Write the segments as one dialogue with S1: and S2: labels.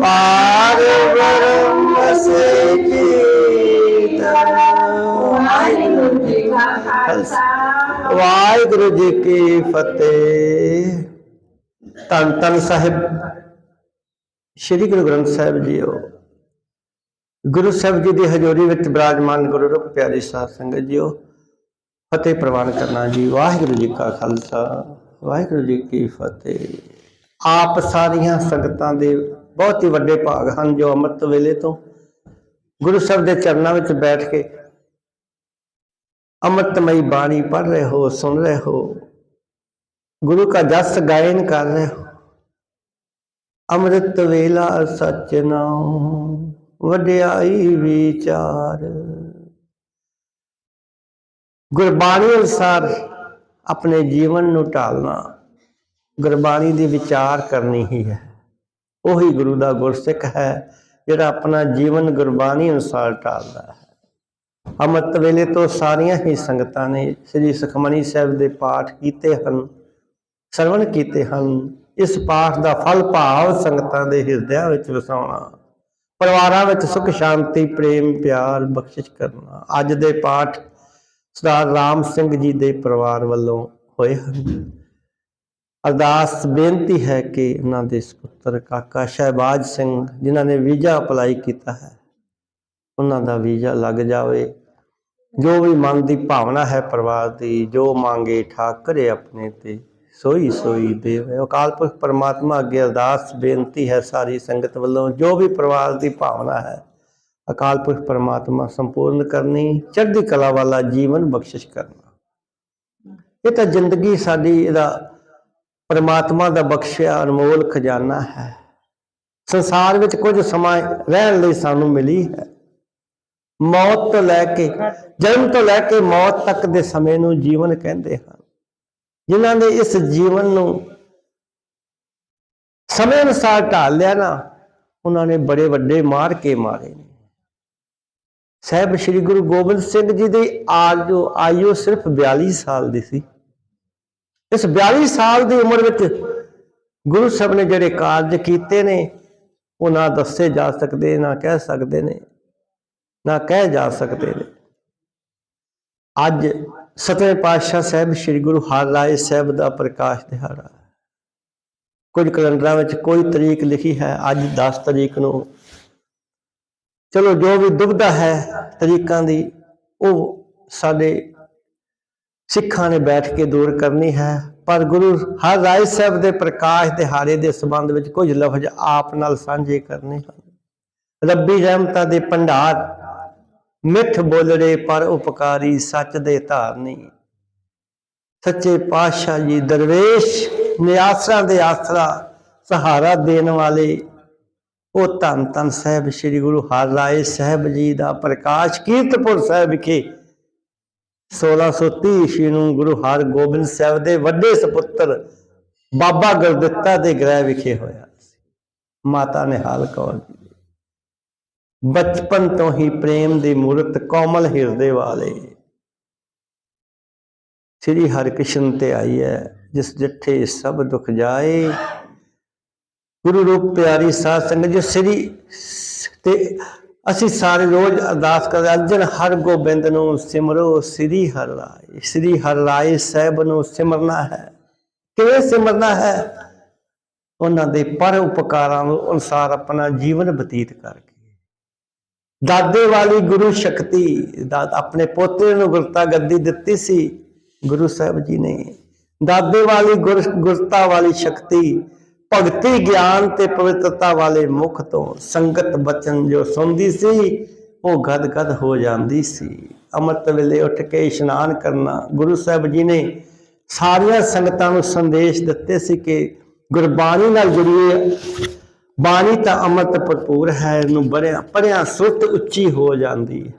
S1: ਪਾਰ ਬ੍ਰਹਮ ਸੇ ਕੀਰਤਨ
S2: ਵਾਹਿਗੁਰੂ ਜੀ ਕੀ
S1: ਫਤਿਹ ਧੰਨ ਧੰਨ ਸਾਹਿਬ ਸ੍ਰੀ ਗੁਰੂ ਗ੍ਰੰਥ ਸਾਹਿਬ ਜੀਓ ਗੁਰੂ ਸਾਹਿਬ ਜੀ ਦੀ ਹਜ਼ੂਰੀ ਵਿੱਚ ਬਿਰਾਜਮਾਨ ਗੁਰੂ ਰੂਪ ਪਿਆਰੀ ਸਾਧ ਸੰਗਤ ਜੀਓ ਫਤਿਹ ਪ੍ਰਵਾਨ ਕਰਨਾ ਜੀ ਵਾਹਿਗੁਰੂ ਜੀ ਕਾ ਖਾਲਸਾ ਵਾਹਿਗੁਰੂ ਜੀ ਕੀ ਫਤਿਹ ਆਪ ਸਾਰੀਆਂ ਸੰਗਤਾਂ ਦੇ ਬਹੁਤ ਹੀ ਵੱਡੇ ਭਾਗ ਹਨ ਜੋ ਅੰਮ੍ਰਿਤ ਵੇਲੇ ਤੋਂ ਗੁਰੂ ਸਾਹਿਬ ਦੇ ਚਰਨਾਂ ਵਿੱਚ ਬੈਠ ਕੇ ਅੰਮ੍ਰਿਤਮਈ ਬਾਣੀ ਪੜ੍ਹ ਰਹੇ ਹੋ, ਸੁਣ ਰਹੇ ਹੋ, ਗੁਰੂ ਦਾ ਜਸ ਗਾਇਨ ਕਰ ਰਹੇ ਹੋ। ਅੰਮ੍ਰਿਤ ਵੇਲਾ ਸੱਚ ਨਾਮ ਵਡਿਆਈ ਵਿਚਾਰ। ਗੁਰਬਾਣੀ ਅਨਸਾਰ ਆਪਣੇ ਜੀਵਨ ਨੂੰ ਢਾਲਣਾ ਗੁਰਬਾਣੀ ਦੀ ਵਿਚਾਰ ਕਰਨੀ ਹੀ ਹੈ। ਉਹੀ ਗੁਰੂ ਦਾ ਗੁਰਸਿੱਖ ਹੈ, ਜਿਹੜਾ ਆਪਣਾ ਜੀਵਨ ਗੁਰਬਾਣੀ ਅਨੁਸਾਰ ਢਾਲਦਾ ਹੈ। ਅੰਮ੍ਰਿਤ ਵੇਲੇ ਤੋਂ ਸਾਰੀਆਂ ਹੀ ਸੰਗਤਾਂ ਨੇ ਸ੍ਰੀ ਸੁਖਮਨੀ ਸਾਹਿਬ ਦੇ ਪਾਠ ਕੀਤੇ ਹਨ, ਸਰਵਣ ਕੀਤੇ ਹਨ। ਇਸ ਪਾਠ ਦਾ ਫਲ ਭਾਵ ਸੰਗਤਾਂ ਦੇ ਹਿਰਦਿਆਂ ਵਿੱਚ ਵਸਾਉਣਾ, ਪਰਿਵਾਰਾਂ ਵਿੱਚ ਸੁਖ, ਸ਼ਾਂਤੀ, ਪ੍ਰੇਮ, ਪਿਆਰ ਬਖਸ਼ਿਸ਼ ਕਰਨਾ। ਅੱਜ ਦੇ ਪਾਠ ਸਰਦਾਰ ਰਾਮ ਸਿੰਘ ਜੀ ਦੇ ਪਰਿਵਾਰ ਵੱਲੋਂ ਹੋਏ ਹਨ। ਅਰਦਾਸ ਬੇਨਤੀ ਹੈ ਕਿ ਉਹਨਾਂ ਦੇ ਸੁਪੁੱਤਰ ਕਾਕਾ ਸ਼ਹਿਬਾਜ਼ ਸਿੰਘ, ਜਿਨ੍ਹਾਂ ਨੇ ਵੀਜ਼ਾ ਅਪਲਾਈ ਕੀਤਾ ਹੈ, ਉਹਨਾਂ ਦਾ ਵੀਜ਼ਾ ਲੱਗ ਜਾਵੇ। ਜੋ ਵੀ ਮਨ ਦੀ ਭਾਵਨਾ ਹੈ ਪਰਿਵਾਰ ਦੀ, ਜੋ ਮੰਗੇ ਠਾਕਰੇ ਆਪਣੇ ਤੇ, ਸੋਈ ਸੋਈ ਦੇਵੇ। ਅਕਾਲ ਪੁਰਖ ਪਰਮਾਤਮਾ ਅੱਗੇ ਅਰਦਾਸ ਬੇਨਤੀ ਹੈ ਸਾਰੀ ਸੰਗਤ ਵੱਲੋਂ। ਜੋ ਵੀ ਪਰਿਵਾਰ ਦੀ ਭਾਵਨਾ ਹੈ, ਅਕਾਲ ਪੁਰਖ ਪਰਮਾਤਮਾ ਸੰਪੂਰਨ ਕਰਨੀ, ਚੜ੍ਹਦੀ ਕਲਾ ਵਾਲਾ ਜੀਵਨ ਬਖਸ਼ਿਸ਼ ਕਰਨਾ। ਇਹ ਤਾਂ ਜ਼ਿੰਦਗੀ ਸਾਡੀ, ਇਹਦਾ ਪਰਮਾਤਮਾ ਦਾ ਬਖਸ਼ਿਆ ਅਨਮੋਲ ਖਜ਼ਾਨਾ ਹੈ। ਸੰਸਾਰ ਵਿੱਚ ਕੁਝ ਸਮਾਂ ਰਹਿਣ ਲਈ ਸਾਨੂੰ ਮਿਲੀ ਹੈ। ਮੌਤ ਤੋਂ ਲੈ ਕੇ, ਜਨਮ ਤੋਂ ਲੈ ਕੇ ਮੌਤ ਤੱਕ ਦੇ ਸਮੇਂ ਨੂੰ ਜੀਵਨ ਕਹਿੰਦੇ ਹਨ। ਜਿਨ੍ਹਾਂ ਨੇ ਇਸ ਜੀਵਨ ਨੂੰ ਸਮੇਂ ਅਨੁਸਾਰ ਢਾਲ ਲਿਆ ਨਾ, ਉਹਨਾਂ ਨੇ ਬੜੇ ਵੱਡੇ ਮਾਰ ਕੇ ਮਾਰੇ ਨੇ। ਸਾਹਿਬ ਸ੍ਰੀ ਗੁਰੂ ਗੋਬਿੰਦ ਸਿੰਘ ਜੀ ਦੀ ਆਯੂ ਆਯੂ ਸਿਰਫ 42 ਸਾਲ ਦੀ ਸੀ। ਇਸ 42 ਸਾਲ ਦੀ ਉਮਰ ਵਿੱਚ ਗੁਰੂ ਸਾਹਿਬ ਨੇ ਜਿਹੜੇ ਕਾਰਜ ਕੀਤੇ ਨੇ, ਉਹ ਨਾ ਦੱਸੇ ਜਾ ਸਕਦੇ, ਨਾ ਕਹਿ ਸਕਦੇ ਨੇ, ਨਾ ਕਹਿ ਜਾ ਸਕਦੇ ਨੇ। ਅੱਜ ਸਤਵੇਂ ਪਾਤਸ਼ਾਹ ਸਾਹਿਬ ਸ੍ਰੀ ਗੁਰੂ ਹਰਿਰਾਏ ਸਾਹਿਬ ਦਾ ਪ੍ਰਕਾਸ਼ ਦਿਹਾੜਾ ਹੈ। ਕੁਝ ਕੈਲੰਡਰਾਂ ਵਿੱਚ ਕੋਈ ਤਰੀਕ ਲਿਖੀ ਹੈ, ਅੱਜ 10 ਤਰੀਕ ਨੂੰ। ਚਲੋ ਜੋ ਵੀ ਦੁਬਦਾ ਹੈ ਤਰੀਕਾਂ ਦੀ, ਉਹ ਸਾਡੇ ਸਿੱਖਾਂ ਨੇ ਬੈਠ ਕੇ ਦੂਰ ਕਰਨੀ ਹੈ, ਪਰ ਗੁਰੂ ਹਰ ਰਾਏ ਸਾਹਿਬ ਦੇ ਪ੍ਰਕਾਸ਼ ਦਿਹਾੜੇ ਦੇ ਸੰਬੰਧ ਵਿੱਚ ਕੁਝ ਲਫ਼ਜ਼ ਆਪ ਨਾਲ ਸਾਂਝੇ ਕਰਨੇ ਹਨ। ਰੱਬੀ ਰਹਿਮਤਾਂ ਦੇ ਭੰਡਾਰ, ਮਿੱਠ ਬੋਲੜੇ ਪਰ ਉਪਕਾਰੀ ਸੱਚ ਦੇ ਧਾਰਨੀ ਸੱਚੇ ਪਾਤਸ਼ਾਹ ਜੀ ਦਰਵੇਸ਼ ਨਿਆਸਰਾ ਦੇ ਆਸਰਾ ਸਹਾਰਾ ਦੇਣ ਵਾਲੇ, ਉਹ ਧੰਨ ਧੰਨ ਸਾਹਿਬ ਸ੍ਰੀ ਗੁਰੂ ਹਰਿਰਾਏ ਸਾਹਿਬ ਜੀ ਦਾ ਪ੍ਰਕਾਸ਼ ਕੀਰਤਪੁਰ ਸਾਹਿਬ ਵਿਖੇ 1630 ਈਸਵੀ ਨੂੰ ਗੁਰੂ ਹਰਗੋਬਿੰਦ ਸਾਹਿਬ ਦੇ ਵੱਡੇ ਸੁਪੁੱਤਰ ਬਾਬਾ ਗੁਰਦਿੱਤਾ ਦੇ ਗ੍ਰਹਿ ਵਿਖੇ ਹੋਇਆ ਮਾਤਾ ਨਿਹਾਲ ਕੌਰ ਜੀ ਬਚਪਨ ਤੋਂ ਹੀ ਪ੍ਰੇਮ ਦੀ ਮੂਰਤ ਕੋਮਲ ਹਿਰਦੇ ਵਾਲੇ। ਸ੍ਰੀ ਹਰਿਕ੍ਰਿਸ਼ਨ ਤੇ ਆਈ ਹੈ, ਜਿਸ ਜਿੱਠੇ ਸਭ ਦੁੱਖ ਜਾਏ। ਗੁਰੂ ਰੂਪ ਪਿਆਰੀ ਸਾਧ ਸੰਗਤ ਜੀ ਸ੍ਰੀ ਤੇ ਅਸੀਂ ਸਾਰੇ ਰੋਜ਼ ਅਰਦਾਸ ਕਰਦੇ ਅਰਜਨ ਹਰ ਗੋਬਿੰਦ ਨੂੰ ਸਿਮਰੋ, ਸ੍ਰੀ ਹਰਿ ਰਾਏ, ਸ੍ਰੀ ਹਰਿ ਰਾਏ ਸਾਹਿਬ ਨੂੰ ਸਿਮਰਨਾ ਹੈ। ਕਿਵੇਂ ਸਿਮਰਨਾ ਹੈ? ਉਹਨਾਂ ਦੇ ਪਰ ਉਪਕਾਰਾਂ ਨੂੰ ਅਨੁਸਾਰ ਆਪਣਾ ਜੀਵਨ ਬਤੀਤ ਕਰਕੇ। ਦਾਦੇ ਵਾਲੀ ਗੁਰੂ ਸ਼ਕਤੀ, ਦਾ ਆਪਣੇ ਪੋਤੇ ਨੂੰ ਗੁਰਤਾ ਗੱਦੀ ਦਿੱਤੀ ਸੀ, ਗੁਰੂ ਸਾਹਿਬ ਜੀ ਨੇ। ਦਾਦੇ ਵਾਲੀ ਗੁਰ- ਗੁਰਤਾ ਵਾਲੀ ਸ਼ਕਤੀ ਭਗਤੀ ਗਿਆਨ ਤੇ ਪਵਿੱਤਰਤਾ ਵਾਲੇ ਮੁਖ ਤੋਂ ਸੰਗਤ ਬਚਨ ਜੋ ਸੁਣਦੀ ਸੀ, ਉਹ ਗਦ ਗਦ ਹੋ ਜਾਂਦੀ ਸੀ। ਅੰਮ੍ਰਿਤ ਵੇਲੇ ਉੱਠ ਕੇ ਇਸ਼ਨਾਨ ਕਰਨਾ, ਗੁਰੂ ਸਾਹਿਬ ਜੀ ਨੇ ਸਾਰੀਆਂ ਸੰਗਤਾਂ ਨੂੰ ਸੰਦੇਸ਼ ਦਿੱਤੇ ਸੀ ਕਿ ਗੁਰਬਾਣੀ ਨਾਲ ਜੁੜੀਏ। ਬਾਣੀ ਤਾਂ ਅੰਮ੍ਰਿਤ ਭਰਪੂਰ ਹੈ, ਇਹਨੂੰ ਬੜਿਆ ਪੜਿਆ ਸੁਰਤ ਉੱਚੀ ਹੋ ਜਾਂਦੀ ਹੈ।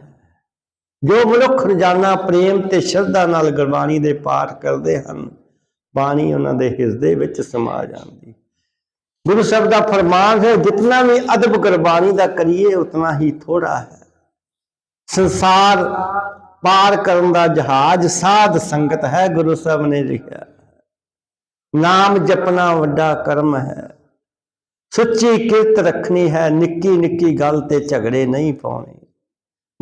S1: ਜੋ ਮਨੁੱਖ ਰੋਜ਼ਾਨਾ ਪ੍ਰੇਮ ਤੇ ਸ਼ਰਧਾ ਨਾਲ ਗੁਰਬਾਣੀ ਦੇ ਪਾਠ ਕਰਦੇ ਹਨ, ਬਾਣੀ ਉਹਨਾਂ ਦੇ ਹਿਰਦੇ ਵਿੱਚ ਸਮਾ ਜਾਂਦੀ ਗੁਰੂ ਸਾਹਿਬ ਦਾ ਫਰਮਾਨ ਹੈ, ਜਿਤਨਾ ਵੀ ਅਦਬ ਗੁਰਬਾਣੀ ਦਾ ਕਰੀਏ, ਉਤਨਾ ਹੀ ਥੋੜਾ ਹੈ। ਸੰਸਾਰ ਪਾਰ ਕਰਨ ਦਾ ਜਹਾਜ਼ ਸਾਧ ਸੰਗਤ ਹੈ, ਗੁਰੂ ਸਾਹਿਬ ਨੇ ਲਿਖਿਆ। ਨਾਮ ਜਪਣਾ ਵੱਡਾ ਕਰਮ ਹੈ। ਸੁੱਚੀ ਕਿਰਤ ਰੱਖਣੀ ਹੈ, ਨਿੱਕੀ ਨਿੱਕੀ ਗੱਲ ਤੇ ਝਗੜੇ ਨਹੀਂ ਪਾਉਣੇ।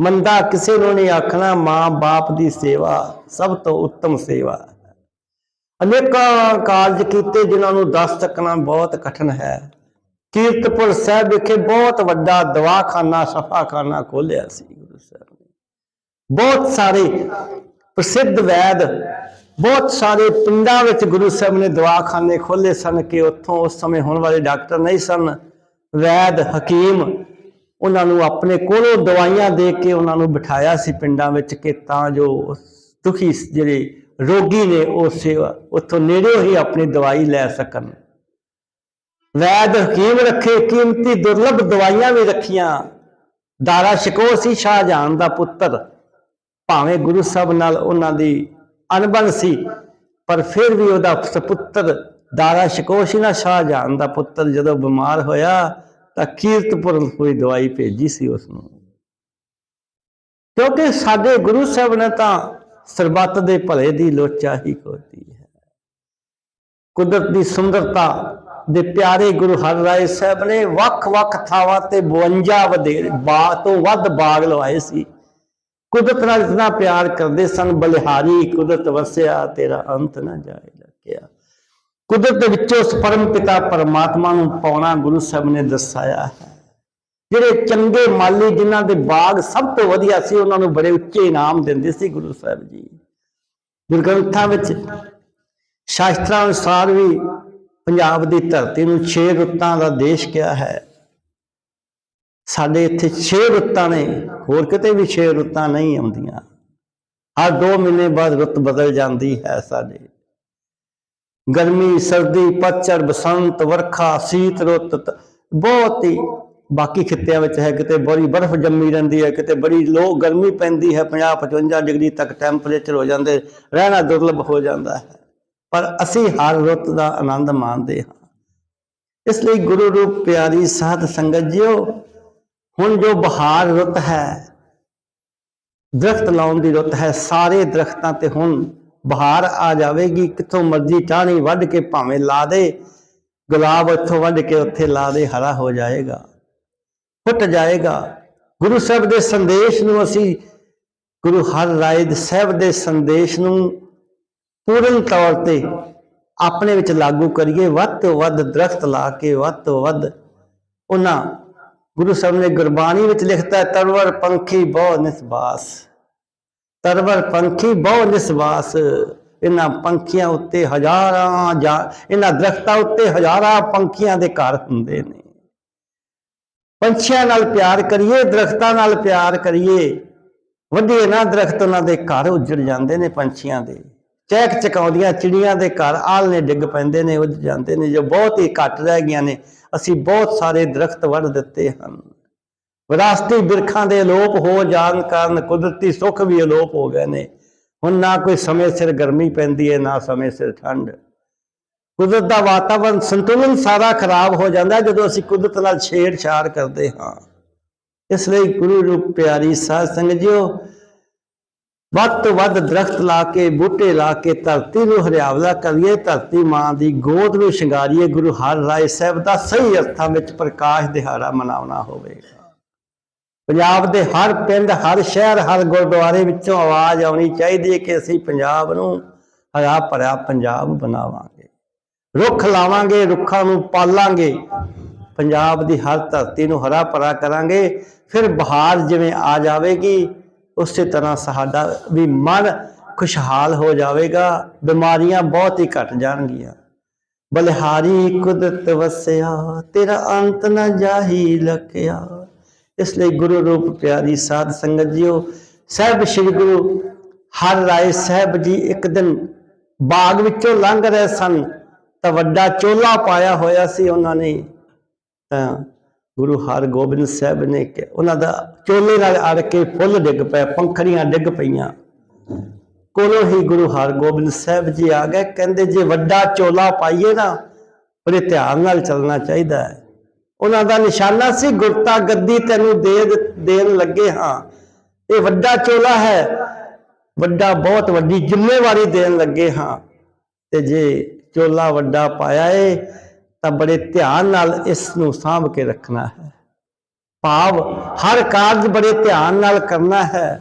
S1: ਮੰਦਾ ਕਿਸੇ ਨੂੰ ਨਹੀਂ ਆਖਣਾ ਮਾਂ ਬਾਪ ਦੀ ਸੇਵਾ ਸਭ ਤੋਂ ਉੱਤਮ ਸੇਵਾ ਹੈ। ਅਨੇਕਾਂ ਕਾਰਜ ਕੀਤੇ ਜਿਨ੍ਹਾਂ ਨੂੰ ਦੱਸ ਸਕਣਾ ਬਹੁਤ ਕਠਿਨ ਹੈ। ਕੀਰਤਪੁਰ ਸਾਹਿਬ ਵਿਖੇ ਬਹੁਤ ਵੱਡਾ ਦਵਾਖਾਨਾ, ਸਫਾਖਾਨਾ ਖੋਲਿਆ ਸੀ ਗੁਰੂ ਸਾਹਿਬ ਨੇ। ਬਹੁਤ ਸਾਰੇ ਪ੍ਰਸਿੱਧ ਵੈਦ, ਬਹੁਤ ਸਾਰੇ ਪਿੰਡਾਂ ਵਿੱਚ ਗੁਰੂ ਸਾਹਿਬ ਨੇ ਦਵਾਖਾਨੇ ਖੋਲੇ ਸਨ ਕਿ ਉੱਥੋਂ ਉਸ ਸਮੇਂ ਹੋਣ ਵਾਲੇ ਡਾਕਟਰ ਨਹੀਂ ਸਨ। ਵੈਦ, ਹਕੀਮ ਉਹਨਾਂ ਨੂੰ ਆਪਣੇ ਕੋਲੋਂ ਦਵਾਈਆਂ ਦੇ ਕੇ ਉਹਨਾਂ ਨੂੰ ਬਿਠਾਇਆ ਸੀ ਪਿੰਡਾਂ ਵਿੱਚ ਕਿ ਤਾਂ ਜੋ ਦੁਖੀ ਜਿਹੜੇ ਰੋਗੀ ਨੇ ਉਹ ਸੇਵਾ, ਉੱਥੋਂ ਨੇੜੇ ਹੀ ਆਪਣੀ ਦਵਾਈ ਲੈ ਸਕਣ। ਵੈਦ ਹਕੀਮ ਰੱਖੇ, ਕੀਮਤੀ ਦੁਰਲਭ ਦਵਾਈਆਂ ਵੀ ਰੱਖੀਆਂ। ਦਾਰਾ ਸ਼ਿਕੋ ਸੀ, ਸ਼ਾਹਜਹਾਨ ਦਾ ਪੁੱਤਰ। ਭਾਵੇਂ ਗੁਰੂ ਸਾਹਿਬ ਨਾਲ ਉਹਨਾਂ ਦੀ ਅਣਬਣ ਸੀ, ਪਰ ਫਿਰ ਵੀ ਉਹਦਾ ਸੁਪੁੱਤਰ ਦਾਰਾ ਸ਼ਿਕੋ ਸੀ ਨਾ ਸ਼ਾਹਜਹਾਨ ਦਾ ਪੁੱਤਰ। ਜਦੋਂ ਬਿਮਾਰ ਹੋਇਆ, ਤਾਂ ਕੀਰਤਪੁਰ ਹੋਈ ਦਵਾਈ ਭੇਜੀ ਸੀ ਉਸ ਨੂੰ ਕਿਉਂਕਿ ਸਾਡੇ ਗੁਰੂ ਸਾਹਿਬ ਨੇ ਤਾਂ ਸਰਬੱਤ ਦੇ ਭਲੇ ਦੀ ਲੋਚਾ ਹੀ ਖੋਤੀ ਹੈ। ਕੁਦਰਤ ਦੀ ਸੁੰਦਰਤਾ ਦੇ ਪਿਆਰੇ ਗੁਰੂ ਹਰ ਰਾਏ ਸਾਹਿਬ ਨੇ ਵੱਖ-ਵੱਖ ਥਾਵਾਂ ਤੇ 52 ਵਧੇਰੇ ਬਾ ਤੋਂ ਵੱਧ ਬਾਗ ਲਵਾਏ ਸੀ। ਕੁਦਰਤ ਨਾਲ ਇਤਨਾ ਪਿਆਰ ਕਰਦੇ ਸਨ, ਬਲਿਹਾਰੀ ਕੁਦਰਤ ਵਸਿਆ, ਤੇਰਾ ਅੰਤ ਨਾ ਜਾਏ ਲੱਗਿਆ ਕੁਦਰਤ ਦੇ ਵਿੱਚੋਂ ਉਸ ਪਰਮ ਪਿਤਾ ਪਰਮਾਤਮਾ ਨੂੰ ਪਾਉਣਾ ਗੁਰੂ ਸਾਹਿਬ ਨੇ ਦਰਸਾਇਆ ਹੈ। ਜਿਹੜੇ ਚੰਗੇ ਮਾਲੀ ਜਿਨ੍ਹਾਂ ਦੇ ਬਾਗ ਸਭ ਤੋਂ ਵਧੀਆ ਸੀ, ਉਹਨਾਂ ਨੂੰ ਬੜੇ ਉੱਚੇ ਇਨਾਮ ਦਿੰਦੇ ਸੀ ਗੁਰੂ ਸਾਹਿਬ ਜੀ। ਗੁਰਗ੍ਰੰਥਾਂ ਵਿੱਚ ਸ਼ਾਸਤਰਾਂ ਅਨੁਸਾਰ ਵੀ ਪੰਜਾਬ ਦੀ ਧਰਤੀ ਨੂੰ 6 ਰੁੱਤਾਂ ਦਾ ਦੇਸ਼ ਕਿਹਾ ਹੈ। ਸਾਡੇ ਇੱਥੇ 6 ਰੁੱਤਾਂ ਨੇ, ਹੋਰ ਕਿਤੇ ਵੀ 6 ਰੁੱਤਾਂ ਨਹੀਂ ਆਉਂਦੀਆਂ। ਹਰ 2 ਮਹੀਨੇ ਬਾਅਦ ਰੁੱਤ ਬਦਲ ਜਾਂਦੀ ਹੈ ਸਾਡੇ। ਗਰਮੀ, ਸਰਦੀ, ਪਤਝੜ, ਬਸੰਤ, ਵਰਖਾ, ਸੀਤ, ਰੁੱਤ ਬਹੁਤ ਹੀ ਬਾਕੀ ਖਿੱਤਿਆਂ ਵਿੱਚ ਹੈ, ਕਿਤੇ ਬੜੀ ਬਰਫ਼ ਜੰਮੀ ਰਹਿੰਦੀ ਹੈ, ਕਿਤੇ ਬੜੀ ਲੋ ਗਰਮੀ ਪੈਂਦੀ ਹੈ 50 55 ਡਿਗਰੀ ਤੱਕ ਟੈਂਪਰੇਚਰ ਹੋ ਜਾਂਦੇ, ਰਹਿਣਾ ਦੁਰਲਭ ਹੋ ਜਾਂਦਾ ਹੈ। ਪਰ ਅਸੀਂ ਹਰ ਰੁੱਤ ਦਾ ਆਨੰਦ ਮਾਣਦੇ ਹਾਂ। ਇਸ ਲਈ ਗੁਰੂ ਰੂਪ ਪਿਆਰੀ ਸਾਧ ਸੰਗਤ ਜੀਓ, ਹੁਣ ਜੋ ਬਹਾਰ ਰੁੱਤ ਹੈ, ਦਰਖਤ ਲਾਉਣ ਦੀ ਰੁੱਤ ਹੈ, ਸਾਰੇ ਦਰਖਤਾਂ ਤੇ ਹੁਣ ਬਹਾਰ ਆ ਜਾਵੇਗੀ, ਕਿੱਥੋਂ ਮਰਜ਼ੀ ਟਾਹਣੀ ਵੱਢ ਕੇ ਭਾਵੇਂ ਲਾ ਦੇ, ਗੁਲਾਬ ਇੱਥੋਂ ਵੱਢ ਕੇ ਉੱਥੇ ਲਾ ਦੇ, ਹਰਾ ਹੋ ਜਾਏਗਾ। ਫੁੱਟ ਜਾਏਗਾ। ਗੁਰੂ ਸਾਹਿਬ ਦੇ ਸੰਦੇਸ਼ ਨੂੰ ਅਸੀਂ ਗੁਰੂ ਹਰ ਰਾਏ ਸਾਹਿਬ ਦੇ ਸੰਦੇਸ਼ ਨੂੰ ਪੂਰਨ ਤੌਰ ਤੇ ਆਪਣੇ ਵਿੱਚ ਲਾਗੂ ਕਰੀਏ। ਵੱਧ ਤੋਂ ਵੱਧ ਦਰਖਤ ਲਾ ਕੇ ਵੱਧ ਤੋਂ ਵੱਧ ਉਹਨਾਂ ਗੁਰੂ ਸਾਹਿਬ ਨੇ ਗੁਰਬਾਣੀ ਵਿੱਚ ਲਿਖਤਾ ਤਰਵਰ ਪੰਖੀ ਬਹੁ ਨਿਸਬਾਸ ਤਰਵਰ ਪੰਖੀ ਬਹੁ ਨਿਸਵਾਸ। ਇਹਨਾਂ ਪੰਖੀਆਂ ਉੱਤੇ ਹਜ਼ਾਰਾਂ ਜਾਂ ਇਹਨਾਂ ਦਰਖਤਾਂ ਉੱਤੇ ਹਜ਼ਾਰਾਂ ਪੰਖੀਆਂ ਦੇ ਘਰ ਹੁੰਦੇ ਨੇ। ਪੰਛੀਆਂ ਨਾਲ ਪਿਆਰ ਕਰੀਏ, ਦਰਖਤਾਂ ਨਾਲ ਪਿਆਰ ਕਰੀਏ। ਵੱਡੇ ਨਾ ਦਰਖਤ ਉਹਨਾਂ ਦੇ ਘਰ ਉੱਜੜ ਜਾਂਦੇ ਨੇ ਪੰਛੀਆਂ ਦੇ। ਚਹਿਕ ਚਕਾਉਂਦੀਆਂ ਚਿੜੀਆਂ ਦੇ ਘਰ ਆਲਣੇ ਡਿੱਗ ਪੈਂਦੇ ਨੇ, ਉੱਜ ਜਾਂਦੇ ਨੇ। ਜੋ ਬਹੁਤ ਹੀ ਘੱਟ ਰਹਿ ਗਈਆਂ ਨੇ, ਅਸੀਂ ਬਹੁਤ ਸਾਰੇ ਦਰਖਤ ਵੱਢ ਦਿੱਤੇ ਹਨ। ਵਿਰਾਸਤੀ ਬਿਰਖਾਂ ਦੇ ਅਲੋਪ ਹੋ ਜਾਣ ਕਾਰਨ ਕੁਦਰਤੀ ਸੁੱਖ ਵੀ ਅਲੋਪ ਹੋ ਗਏ ਨੇ। ਹੁਣ ਨਾ ਕੋਈ ਸਮੇਂ ਸਿਰ ਗਰਮੀ ਪੈਂਦੀ ਹੈ, ਨਾ ਸਮੇਂ ਸਿਰ ਠੰਡ। ਕੁਦਰਤ ਦਾ ਵਾਤਾਵਰਣ ਸੰਤੁਲਨ ਸਾਰਾ ਖਰਾਬ ਹੋ ਜਾਂਦਾ ਜਦੋਂ ਅਸੀਂ ਕੁਦਰਤ ਨਾਲ ਛੇੜਛਾੜ ਕਰਦੇ ਹਾਂ। ਇਸ ਲਈ ਗੁਰੂ ਰੂਪ ਪਿਆਰੀ ਸਾਧ ਸੰਗਤ ਜੀਓ, ਵੱਧ ਤੋਂ ਵੱਧ ਦਰਖਤ ਲਾ ਕੇ, ਬੂਟੇ ਲਾ ਕੇ, ਧਰਤੀ ਨੂੰ ਹਰਿਆਵਲਾ ਕਰੀਏ, ਧਰਤੀ ਮਾਂ ਦੀ ਗੋਦ ਨੂੰ ਸ਼ਿੰਗਾਰੀਏ, ਗੁਰੂ ਹਰ ਰਾਏ ਸਾਹਿਬ ਦਾ ਸਹੀ ਅਰਥਾਂ ਵਿੱਚ ਪ੍ਰਕਾਸ਼ ਦਿਹਾੜਾ ਮਨਾਉਣਾ ਹੋਵੇਗਾ। ਪੰਜਾਬ ਦੇ ਹਰ ਪਿੰਡ, ਹਰ ਸ਼ਹਿਰ, ਹਰ ਗੁਰਦੁਆਰੇ ਵਿੱਚੋਂ ਆਵਾਜ਼ ਆਉਣੀ ਚਾਹੀਦੀ ਹੈ ਕਿ ਅਸੀਂ ਪੰਜਾਬ ਨੂੰ ਹਰਾ ਭਰਿਆ ਪੰਜਾਬ ਬਣਾਵਾਂਗੇ। ਰੁੱਖ ਲਾਵਾਂਗੇ, ਰੁੱਖਾਂ ਨੂੰ ਪਾਲਾਂਗੇ। ਪੰਜਾਬ ਦੀ ਹਰ ਧਰਤੀ ਨੂੰ ਹਰਾ ਭਰਾ ਕਰਾਂਗੇ। ਫਿਰ ਬਹਾਰ ਜਿਵੇਂ ਆ ਜਾਵੇਗੀ, ਉਸੇ ਤਰ੍ਹਾਂ ਸਾਡਾ ਵੀ ਮਨ ਖੁਸ਼ਹਾਲ ਹੋ ਜਾਵੇਗਾ। ਬਿਮਾਰੀਆਂ ਬਹੁਤ ਹੀ ਘਟ ਜਾਣਗੀਆਂ। ਬਲਿਹਾਰੀ, ਕੁਦਰਤ ਵਸਿਆ, ਤੇਰਾ ਅੰਤ ਨਾ ਜਾਹੀ ਲਖਿਆ। ਇਸ ਲਈ ਗੁਰੂ ਰੂਪ ਪਿਆਰੀ ਸਾਧ ਸੰਗਤ ਜੀਓ, ਸਾਹਿਬ ਸ੍ਰੀ ਗੁਰੂ ਹਰ ਰਾਏ ਸਾਹਿਬ ਜੀ ਇੱਕ ਦਿਨ ਬਾਗ ਵਿੱਚੋਂ ਲੰਘ ਰਹੇ ਸਨ। ਤਾਂ ਵੱਡਾ ਚੋਲਾ ਪਾਇਆ ਹੋਇਆ ਸੀ ਉਹਨਾਂ ਨੇ। ਤਾਂ ਗੁਰੂ ਹਰਗੋਬਿੰਦ ਸਾਹਿਬ ਨੇ ਕਿ ਉਹਨਾਂ ਦਾ ਚੋਲੇ ਨਾਲ ਅੜ ਕੇ ਫੁੱਲ ਡਿੱਗ ਪਏ ਪੰਖੜੀਆਂ ਡਿੱਗ ਪਈਆਂ। ਕੋਲੋਂ ਹੀ ਗੁਰੂ ਹਰਗੋਬਿੰਦ ਸਾਹਿਬ ਜੀ ਆ ਗਏ, ਕਹਿੰਦੇ ਜੇ ਵੱਡਾ ਚੋਲਾ ਪਾਈਏ ਨਾ, ਉਹਦੇ ਧਿਆਨ ਨਾਲ ਚੱਲਣਾ ਚਾਹੀਦਾ ਹੈ। ਉਹਨਾਂ ਦਾ ਨਿਸ਼ਾਨਾ ਸੀ ਗੁਰਤਾ ਗੱਦੀ ਤੈਨੂੰ ਦੇ, ਦੇਣ ਲੱਗੇ ਹਾਂ। ਇਹ ਵੱਡਾ ਚੋਲਾ ਹੈ, ਵੱਡਾ ਬਹੁਤ ਵੱਡੀ ਜ਼ਿੰਮੇਵਾਰੀ ਦੇਣ ਲੱਗੇ ਹਾਂ। ਤੇ ਜੇ ਚੋਲਾ ਵੱਡਾ ਪਾਇਆ ਏ, ਤਾਂ ਬੜੇ ਧਿਆਨ ਨਾਲ ਇਸ ਨੂੰ ਸਾਂਭ ਕੇ ਰੱਖਣਾ ਹੈ। ਭਾਵ ਹਰ ਕਾਰਜ ਬੜੇ ਧਿਆਨ ਨਾਲ ਕਰਨਾ ਹੈ।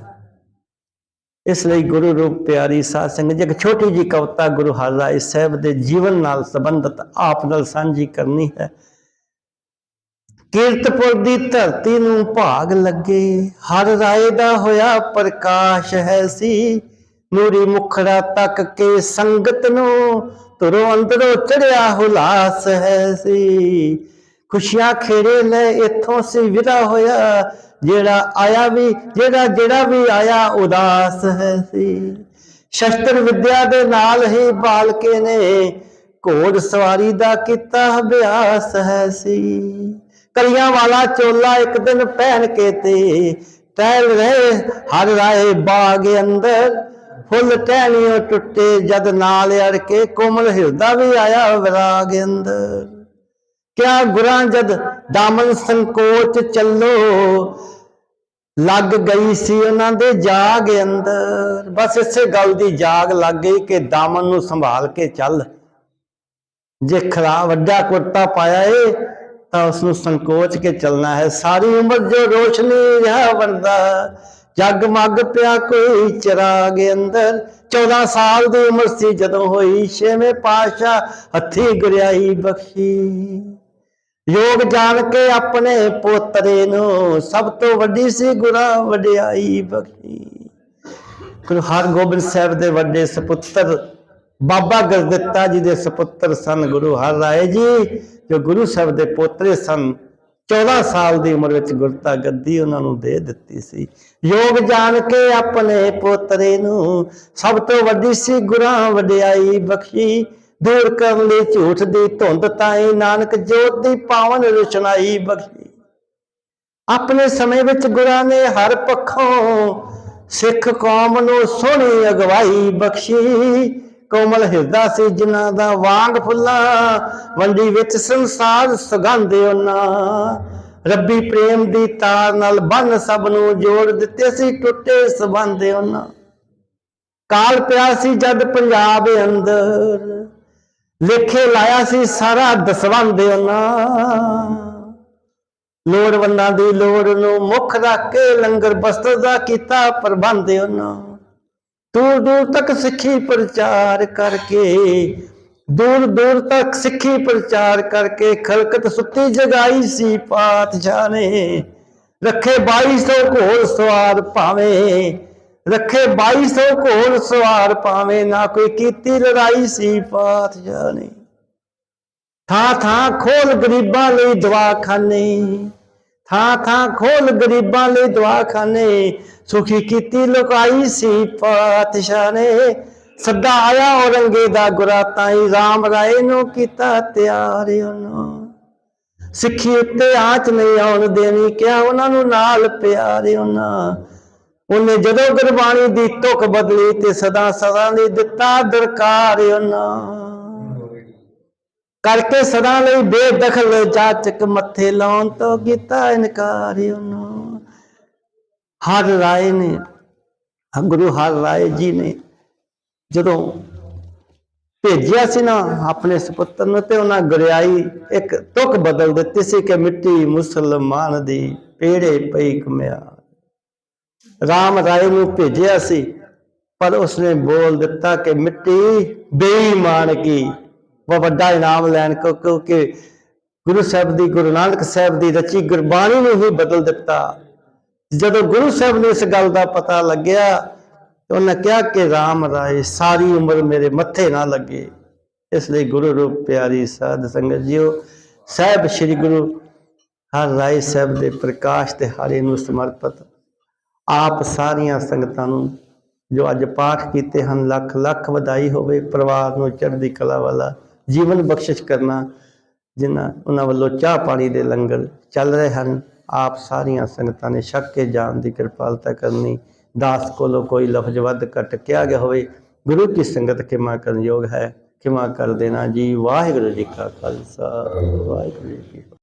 S1: ਇਸ ਲਈ ਗੁਰੂ ਰੂਪ ਪਿਆਰੀ ਸਾਧ ਸੰਗਤ, ਜੀ ਇੱਕ ਛੋਟੀ ਜੀ ਕਵਿਤਾ ਗੁਰੂ ਹਰਰਾਏ ਸਾਹਿਬ ਦੇ ਜੀਵਨ ਨਾਲ ਸੰਬੰਧਿਤ ਆਪ ਨਾਲ ਸਾਂਝੀ ਕਰਨੀ ਹੈ, ਕੀਰਤਪੁਰ ਦੀ ਧਰਤੀ ਨੂੰ ਭਾਗ ਲੱਗੇ, ਹਰ ਰਾਏ ਦਾ ਹੋਇਆ ਪ੍ਰਕਾਸ਼ ਹੈ ਸੀ, ਨੂਰੀ ਮੁਖੜਾ ਤੱਕ ਕੇ ਸੰਗਤ ਨੂੰ ਤੁਰੋ ਅੰਦਰੋਂ ਚੜਿਆ ਹੁਲਾਸ ਹੈ ਸੀ। ਖੁਸ਼ੀਆਂ ਖੇੜੇ ਲੈ ਇੱਥੋਂ ਸੀ ਵਿਦਾ ਹੋਇਆ। ਜਿਹੜਾ ਆਇਆ ਵੀ, ਜਿਹੜਾ ਜਿਹੜਾ ਵੀ ਆਇਆ ਉਦਾਸ ਹੈ ਸੀ। ਸ਼ਸਤਰ ਵਿਦਿਆ ਦੇ ਨਾਲ ਹੀ ਬਾਲਕੇ ਨੇ ਘੋੜ ਸਵਾਰੀ ਦਾ ਕੀਤਾ ਅਭਿਆਸ ਹੈ ਸੀ। ਕਲੀਆਂ ਵਾਲਾ ਚੋਲਾ ਇੱਕ ਦਿਨ ਪਹਿਨ ਕੇ ਤੇ ਟਹਿਲ ਰਹੇ, ਹਰ ਰਾਏ ਬਾਗ ਅੰਦਰ। ਫੁੱਲ ਟਹਿਣੀਆਂ ਟੁੱਟੇ, ਜਦ ਨਾਲ ਅੜ ਕੇ ਕੋਮਲ ਹਿਰਦਾ ਵੀ ਆਇਆ ਵਿਰਾਗ ਕਿਆ ਗੁਰਾਂ ਜਦ ਦਾਮਨ ਸੰਕੋਚ ਚੱਲੋ, ਲੱਗ ਗਈ ਸੀ ਉਹਨਾਂ ਦੇ ਜਾਗ ਅੰਦਰ। ਬਸ ਇਸੇ ਗੱਲ ਦੀ ਜਾਗ ਲੱਗ ਗਈ ਕਿ ਦਾਮਨ ਨੂੰ ਸੰਭਾਲ ਕੇ ਚੱਲ। ਜੇ ਖਰਾ ਵੱਡਾ ਕੁਰਤਾ ਪਾਇਆ ਏ, ਤਾਂ ਉਸ ਨੂੰ ਸੰਕੋਚ ਕੇ ਚੱਲਣਾ ਹੈ। ਸਾਰੀ ਉਮਰ ਜੋ ਰੋਸ਼ਨੀ ਰਿਹਾ ਵਰਦਾ ਜਗਮਗ ਪਿਆ ਕੋਈ ਚਿਰਾਗ ਅੰਦਰ। 14 ਸਾਲ ਦੀ ਉਮਰ ਸੀ ਜਦੋਂ ਹੋਈ ਛੇਵੇਂ ਪਾਸ਼ਾ ਹੱਥੀ ਗੁਰਿਆਈ ਬਖਸ਼ੀ। ਯੋਗ ਜਾਣ ਕੇ ਆਪਣੇ ਪੋਤਰੇ ਨੂੰ ਸਭ ਤੋਂ ਵੱਡੀ ਸੀ ਗੁਰਾ ਵਡਿਆਈ ਬਖਸ਼ੀ। ਗੁਰੂ ਹਰਗੋਬਿੰਦ ਸਾਹਿਬ ਦੇ ਵੱਡੇ ਸੁਪੁੱਤਰ ਬਾਬਾ ਗੁਰਦਿੱਤਾ ਜੀ ਦੇ ਸੁਪੁੱਤਰ ਸਨ ਗੁਰੂ ਹਰ ਰਾਏ ਜੀ, ਜੋ ਗੁਰੂ ਸਾਹਿਬ ਦੇ ਪੋਤਰੇ ਸਨ। 14 ਸਾਲ ਦੀ ਉਮਰ ਵਿੱਚ ਗੁਰਤਾ ਗੱਦੀ ਉਹਨਾਂ ਨੂੰ ਦੇ ਦਿੱਤੀ ਸੀ। ਯੋਗ ਜਾਣ ਕੇ ਆਪਣੇ ਪੋਤਰੇ ਨੂੰ ਸਭ ਤੋਂ ਵੱਡੀ ਸੀ ਗੁਰਾਂ ਵਡਿਆਈ ਬਖਸ਼ੀ। ਦੂਰ ਕਰਨ ਲਈ ਝੂਠ ਦੀ ਧੁੰਦ ਤਾਈ ਨਾਨਕ ਜੋਤ ਦੀ ਪਾਵਨ ਰੁਸ਼ਨਾਈ ਬਖਸ਼ੀ। ਆਪਣੇ ਸਮੇਂ ਵਿੱਚ ਗੁਰਾਂ ਨੇ ਹਰ ਪੱਖੋਂ ਸਿੱਖ ਕੌਮ ਨੂੰ ਸੋਹਣੀ ਅਗਵਾਈ ਬਖਸ਼ੀ। ਕੋਮਲ ਹਿਰਦਾ ਸੀ ਜਿਨ੍ਹਾਂ ਦਾ ਵਾਂਗ ਫੁੱਲਾਂ, ਵੰਡੀ ਵਿੱਚ ਸੰਸਾਰ ਸੁਗੰਧੇ ਉਹਨਾਂ। ਰੱਬੀ ਪ੍ਰੇਮ ਦੀ ਤਾਰ ਨਾਲ ਬੰਨ ਸਭ ਨੂੰ ਜੋੜ ਦਿੱਤੇ ਸੀ, ਟੁੱਟੇ ਸਬੰਧ ਉਹਨਾਂ। ਕਾਲ ਪਿਆ ਸੀ ਜਦ ਪੰਜਾਬ ਅੰਦਰ, ਲੇਖੇ ਲਾਇਆ ਸੀ ਸਾਰਾ ਦਸਵੰਦ ਉਹਨਾਂ। ਲੋੜਵੰਦਾਂ ਦੀ ਲੋੜ ਨੂੰ ਮੁੱਖ ਰੱਖ ਕੇ ਲੰਗਰ ਬਸਤਰ ਦਾ ਕੀਤਾ ਪ੍ਰਬੰਧ ਉਹਨਾਂ। ਦੂਰ ਦੂਰ ਤੱਕ ਸਿੱਖੀ ਪ੍ਰਚਾਰ ਕਰਕੇ, ਦੂਰ ਦੂਰ ਤੱਕ ਸਿੱਖੀ ਪ੍ਰਚਾਰ ਕਰਕੇ ਖਲਕਤ ਸੁੱਤੀ ਜਗਾਈ ਸੀ ਪਾਤਸ਼ਾਹ ਨੇ ਰੱਖੇ 2200 ਘੋੜ ਸਵਾਰ ਭਾਵੇਂ, ਰੱਖੇ 2200 ਘੋੜ ਸਵਾਰ ਭਾਵੇਂ, ਨਾ ਕੋਈ ਕੀਤੀ ਲੜਾਈ ਸੀ ਪਾਤਸ਼ਾਹ ਨੇ ਥਾਂ ਥਾਂ ਖੋਲ ਗਰੀਬਾਂ ਲਈ ਦਵਾਖਾਨੇ ਥਾਂ ਥਾਂ ਖੋਲ ਗਰੀਬਾਂ ਲਈ ਦਵਾਖਾਨੇ, ਸੁਖੀ ਕੀਤੀ ਲੁਕਾਈ ਸੀ ਪਾਤਸ਼ਾਹ ਨੇ। ਸੱਦਾ ਆਇਆ ਔਰੰਗੇ ਦਾ ਗੁਰਾ ਤਾਈ ਰਾਮ ਰਾਏ ਨੂੰ ਕੀਤਾ ਤਿਆਰ ਉਹਨੂੰ ਸਿੱਖੀ ਉੱਤੇ ਆਚ ਨਹੀਂ ਆਉਣ ਦੇਣੀ ਕਿਹਾ ਉਹਨਾਂ ਨੂੰ ਨਾਲ ਪਿਆਰੇ ਉਹਨਾਂ ਉਹਨੇ ਜਦੋਂ ਗੁਰਬਾਣੀ ਦੀ ਤੁਕ ਬਦਲੀ ਤੇ ਸਦਾ ਸਦਾ ਲਈ ਦਿੱਤਾ ਦਰਕਾਰ ਉਹਨਾਂ ਕਰਕੇ ਸਦਾ ਲਈ ਬੇਦਖਲ ਜਾਚਕ ਮੱਥੇ ਲਾਉਣ ਤੋਂ ਕੀਤਾ ਇਨਕਾਰੀ ਉਹਨੂੰ। ਹਰ ਰਾਏ ਨੇ ਗੁਰੂ ਹਰ ਰਾਏ ਜੀ ਨੇ ਜਦੋਂ ਭੇਜਿਆ ਸੀ ਨਾ ਆਪਣੇ ਸੁਪੁੱਤਰ ਨੂੰ ਤੇ ਉਹਨਾਂ ਗੁਰਿਆਈ ਇੱਕ ਤੁਕ ਬਦਲ ਦਿੱਤੀ ਸੀ ਕਿ ਮਿੱਟੀ ਮੁਸਲਮਾਨ ਦੀ ਪੇੜੇ ਪਈ ਕਮਿਆ ਰਾਮ ਰਾਏ ਨੂੰ ਭੇਜਿਆ ਸੀ, ਪਰ ਉਸਨੇ ਬੋਲ ਦਿੱਤਾ ਕਿ ਮਿੱਟੀ ਬੇਈਮਾਨ ਕੀ ਵੱਡਾ ਇਨਾਮ ਲੈਣ ਕੋ ਕਿਉਂਕਿ ਗੁਰੂ ਸਾਹਿਬ ਦੀ, ਗੁਰੂ ਨਾਨਕ ਸਾਹਿਬ ਦੀ ਰਚੀ ਗੁਰਬਾਣੀ ਨੂੰ ਹੀ ਬਦਲ ਦਿੱਤਾ। ਜਦੋਂ ਗੁਰੂ ਸਾਹਿਬ ਨੂੰ ਇਸ ਗੱਲ ਦਾ ਪਤਾ ਲੱਗਿਆ, ਤੇ ਉਹਨੇ ਕਿਹਾ ਕਿ, ਰਾਮ ਰਾਏ, ਸਾਰੀ ਉਮਰ ਮੇਰੇ ਮੱਥੇ ਨਾ ਲੱਗੇ। ਇਸ ਲਈ ਗੁਰੂ ਰੂਪ ਪਿਆਰੀ ਸਾਧ ਸੰਗਤ ਜੀਓ, ਸਾਹਿਬ ਸ੍ਰੀ ਗੁਰੂ ਹਰ ਰਾਏ ਸਾਹਿਬ ਦੇ ਪ੍ਰਕਾਸ਼ ਤੇ ਹਾਰੇ ਨੂੰ ਸਮਰਪਿਤ ਆਪ ਸਾਰੀਆਂ ਸੰਗਤਾਂ ਨੂੰ, ਜੋ ਅੱਜ ਪਾਠ ਕੀਤੇ ਹਨ ਲੱਖ ਲੱਖ ਵਧਾਈ ਹੋਵੇ, ਪਰਿਵਾਰ ਨੂੰ ਚੜ੍ਹਦੀ ਕਲਾ ਵਾਲਾ ਜੀਵਨ ਬਖਸ਼ਿਸ਼ ਕਰਨਾ, ਜਿਨ੍ਹਾਂ ਉਹਨਾਂ ਵੱਲੋਂ ਚਾਹ ਪਾਣੀ ਦੇ ਲੰਗਰ ਚੱਲ ਰਹੇ ਹਨ, ਆਪ ਸਾਰੀਆਂ ਸੰਗਤਾਂ ਨੇ ਛਕ ਕੇ ਜਾਣ ਦੀ ਕਿਰਪਾਲਤਾ ਕਰਨੀ। ਦਾਸ ਕੋਲੋਂ ਕੋਈ ਲਫ਼ਜ਼ ਵੱਧ ਘਟ ਕਿਹਾ ਗਿਆ ਹੋਵੇ, ਗੁਰੂ ਕੀ ਸੰਗਤ ਖਿਮਾ ਕਰਨ ਯੋਗ ਹੈ, ਖਿਮਾ ਕਰ ਦੇਣਾ ਜੀ। ਵਾਹਿਗੁਰੂ ਜੀ ਕਾ ਖਾਲਸਾ, ਵਾਹਿਗੁਰੂ ਜੀ ਕੀ ਫਤਿਹ।